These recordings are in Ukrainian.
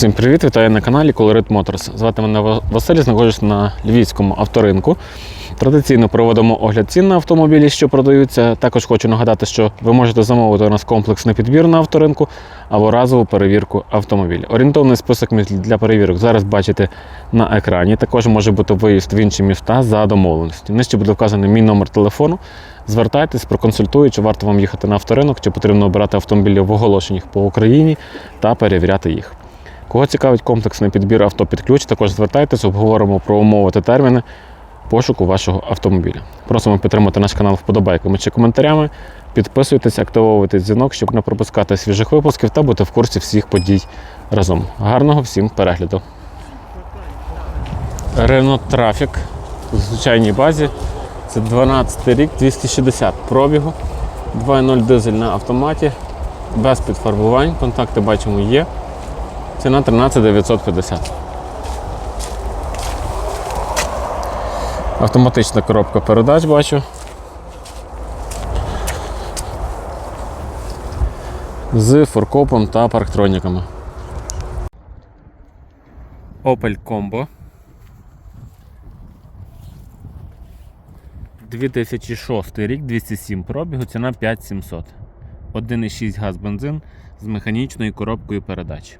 Всім привіт, вітаю на каналі Colorit Motors. Звати мене Василь, знаходжусь на львівському авторинку. Традиційно проводимо огляд цін на автомобілі, що продаються. Також хочу нагадати, що ви можете замовити у нас комплексний підбір на авторинку або разову перевірку автомобіля. Орієнтовний список для перевірок зараз бачите на екрані. Також може бути виїзд в інші міста за домовленістю. Нижче буде вказаний мій номер телефону. Звертайтесь, проконсультую, чи варто вам їхати на авторинок, чи потрібно обирати автомобілі в оголошеннях по Україні та перевіряти їх. Кого цікавить комплексний підбір авто під ключ, також звертайтесь, обговоримо про умови та терміни пошуку вашого автомобіля. Просимо підтримати наш канал вподобайками чи коментарями. Підписуйтесь, активовуйте дзвінок, щоб не пропускати свіжих випусків та бути в курсі всіх подій разом. Гарного всім перегляду. Renault Traffic в звичайній базі. Це 12 рік, 260 пробігу, 2.0 дизель на автоматі, без підфарбувань. Контакти бачимо є. Ціна 13 950. Автоматична коробка передач бачу. З форкопом та парктроніками. Opel Combo. 2006 рік, 207 пробігу, ціна 5700. 1,6 газ бензин з механічною коробкою передач.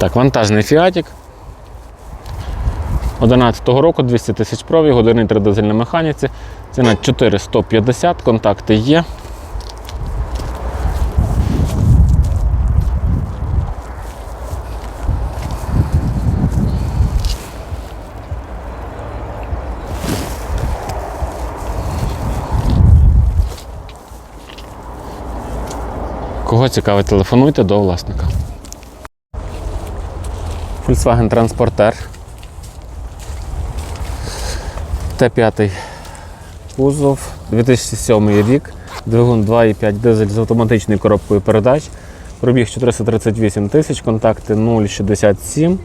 Так, вантажний фіатік. 11-го року 200 тисяч пробіг, 1,3 дизель на механіці. Ціна 4150, контакти є. Кого цікавить, телефонуйте до власника. Volkswagen Transporter. Т5 кузов, 2007 рік, двигун 2,5 дизель з автоматичною коробкою передач. Пробіг 438 тисяч, контакти 067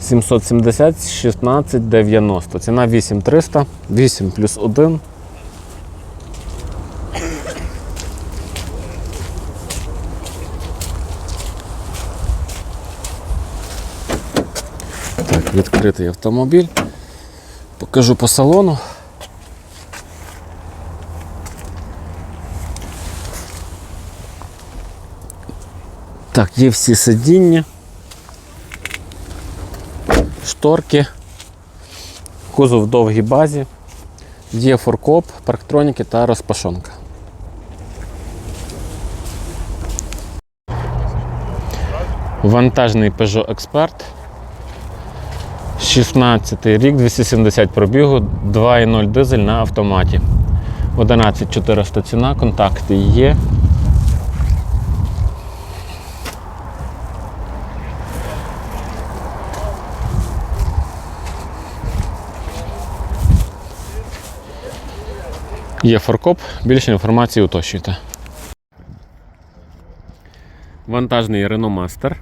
770 16 90. Ціна 8300, 8 плюс 1. Відкритий автомобіль. Покажу по салону. Так, є всі сидіння, шторки, кузов в довгій базі, є форкоп, парктроніки та розпашонка. Вантажний Peugeot Expert. 16 рік, 270 пробігу, 2,0 дизель на автоматі. 11400 ціна, контакти є. Є форкоп, більше інформації уточнюйте. Вантажний Renault Master.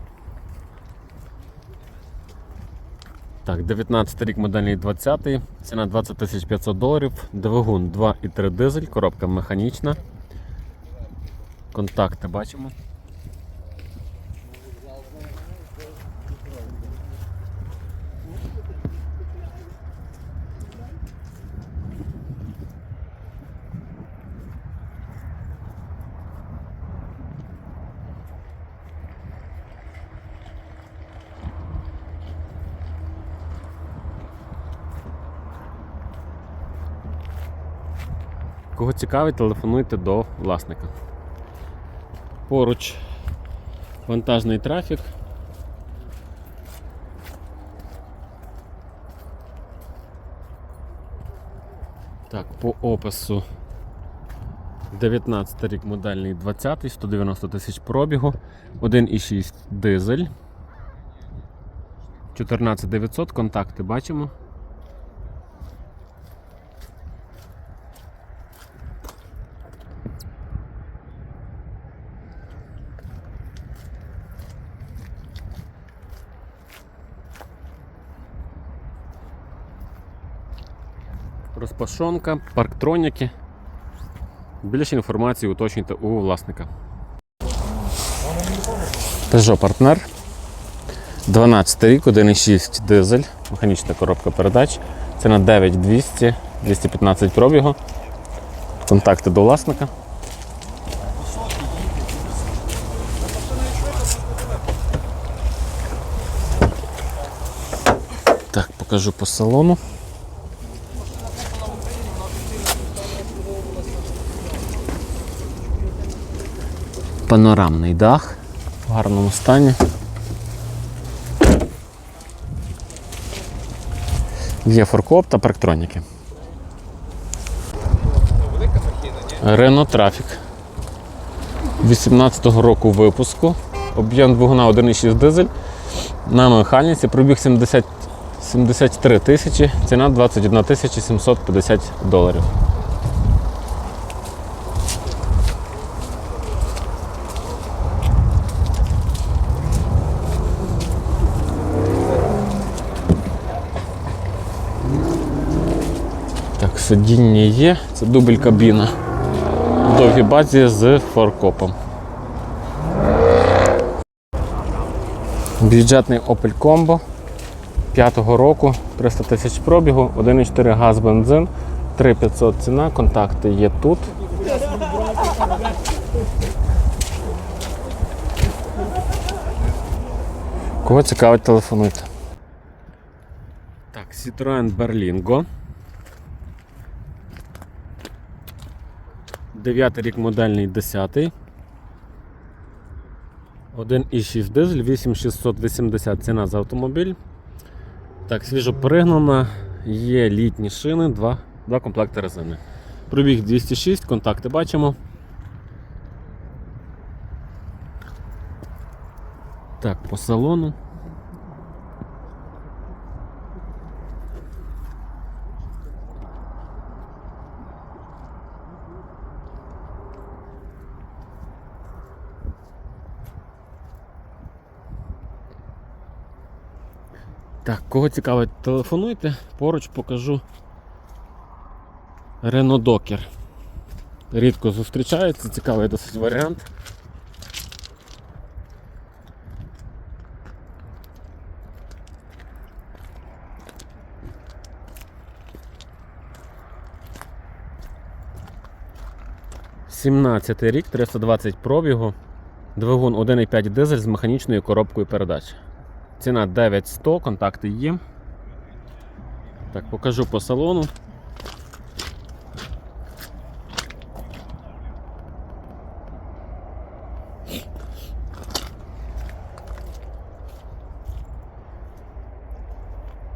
Так, 19 рік модельний 20-й, ціна 20 500 доларів, двигун 2,3 дизель, коробка механічна. Контакти бачимо. Кого цікавить, телефонуйте до власника. Поруч вантажний трафік. Так, по опису 19 рік модельний 20, 190 тисяч пробігу, 1,6 дизель. 14900, контакти бачимо. Розпашонка, парктроніки. Більше інформації уточнюйте у власника. Peugeot партнер. 12 рік, 1,6 дизель, механічна коробка передач. Ціна 9200, 215 пробігу. Контакти до власника. Так, покажу по салону. Панорамний дах в гарному стані. Є форкоп та парктроніки. Renault Traffic. 18-го року випуску. Об'єм двигуна 1,6 дизель. На механіці пробіг 70, 73 тисячі, ціна 21 тисяча 750 доларів. Так, сидіння є, це дубль кабіна. В довгій базі з форкопом. Бюджетний Opel Combo 5-го року, 300 тисяч пробігу, 1,4 газ бензин, 3500 ціна, контакти є тут. Кого цікавить, телефонуйте. Так, Citroen Berlingo. 9 рік модельний 10. 1,6 дизель, 8680 ціна за автомобіль. Так, свіжо перегнана, є літні шини, два, два комплекти резини. Пробіг 206, контакти бачимо. Так, по салону. Так, кого цікавить, телефонуйте, поруч покажу Renault Docker. Рідко зустрічається, цікавий досить варіант. Сімнадцятий рік, 320 пробігу, двигун 1,5 дизель з механічною коробкою передач. Ціна 9100, контакти є. Так, покажу по салону.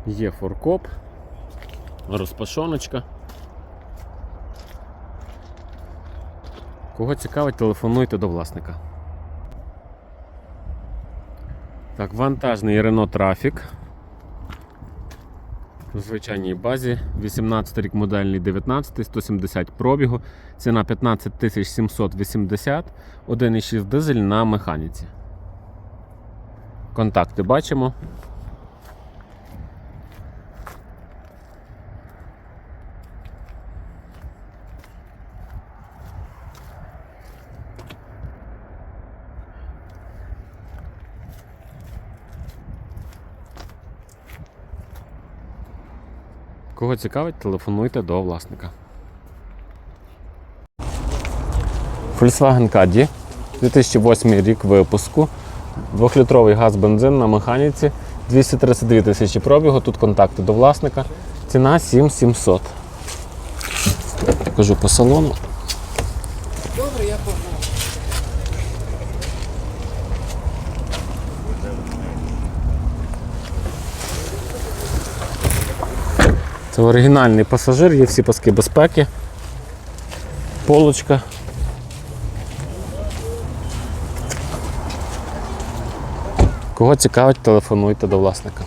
Є форкоп, розпашоночка. Кого цікавить, телефонуйте до власника. Так, вантажний Renault Traffic. В звичайній базі. 18 рік модельний 19, 170 пробігу. Ціна 15 780, 1,6 дизель на механіці. Контакти бачимо. Кого цікавить, телефонуйте до власника. Volkswagen Caddy, 2008 рік випуску. 2-літровий газ бензин на механіці, 232 тисячі пробігу, тут контакти до власника. Ціна 7700. Покажу по салону. Це оригінальний пасажир, є всі паски безпеки, полочка. Кого цікавить, телефонуйте до власника.